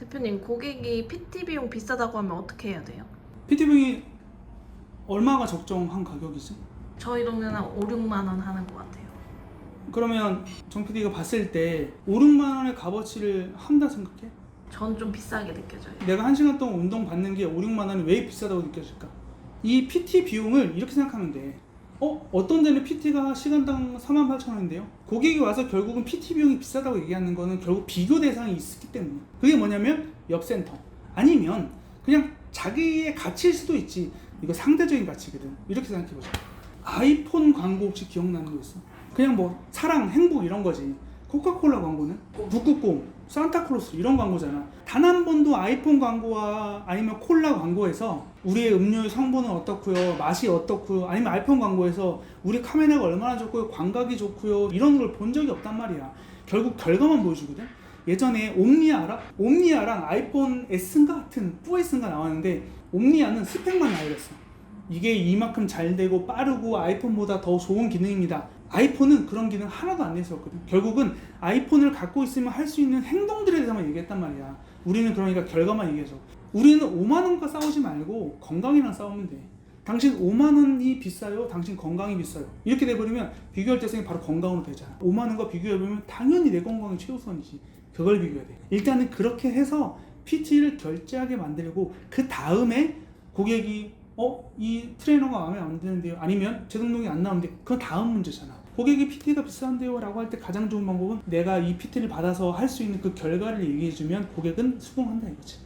대표님 고객이 PT 비용 비싸다고 하면 어떻게 해야 돼요? PT병이 얼마가 적정한 가격이지? 저희 동네는 5, 6만 원 하는 것 같아요. 그러면 정 PD가 봤을 때 5, 6만 원의 값어치를 한다 생각해? 전 좀 비싸게 느껴져요. 내가 한 시간 동안 운동 받는 게 5, 6만 원이 왜 비싸다고 느껴질까? 이 PT 비용을 이렇게 생각하면 돼. 어? 어떤 데는 PT가 시간당 4만 8천 원인데요? 고객이 와서 결국은 PT 비용이 비싸다고 얘기하는 거는 결국 비교 대상이 있기 때문에. 그게 뭐냐면 옆센터. 아니면 그냥 자기의 가치일 수도 있지. 이거 상대적인 가치거든. 이렇게 생각해보자. 아이폰 광고 혹시 기억나는 거 있어? 그냥 뭐 사랑, 행복 이런 거지. 코카콜라 광고는? 북극곰, 산타클로스 이런 광고잖아. 단 한 번도 아이폰 광고와 아니면 콜라 광고에서 우리의 음료의 성분은 어떻고요, 맛이 어떻고요, 아니면 아이폰 광고에서 우리 카메라가 얼마나 좋고요, 광각이 좋고요 이런 걸 본 적이 없단 말이야. 결국 결과만 보여주거든. 예전에 옴니아 알아? 옴니아랑 아이폰 S인가 같은 4S인가 나왔는데 옴니아는 스펙만 나열했어. 이게 이만큼 잘 되고 빠르고 아이폰보다 더 좋은 기능입니다. 아이폰은 그런 기능 하나도 안 내세웠거든. 결국은 아이폰을 갖고 있으면 할 수 있는 행동들에 대해서만 얘기했단 말이야. 우리는 그러니까 결과만 얘기해서. 우리는 5만 원과 싸우지 말고 건강이랑 싸우면 돼. 당신 5만 원이 비싸요. 당신 건강이 비싸요. 이렇게 돼버리면 비교할 대상이 바로 건강으로 되잖아. 5만 원과 비교해보면 당연히 내 건강이 최우선이지. 그걸 비교해야 돼. 일단은 그렇게 해서 PT를 결제하게 만들고 그 다음에 고객이 어? 이 트레이너가 마음에 안 드는데요. 아니면 재등록이 안 나오는데 그건 다음 문제잖아. 고객이 PT가 비싼데요 라고 할 때 가장 좋은 방법은 내가 이 PT를 받아서 할 수 있는 그 결과를 얘기해주면 고객은 수긍한다 이거지.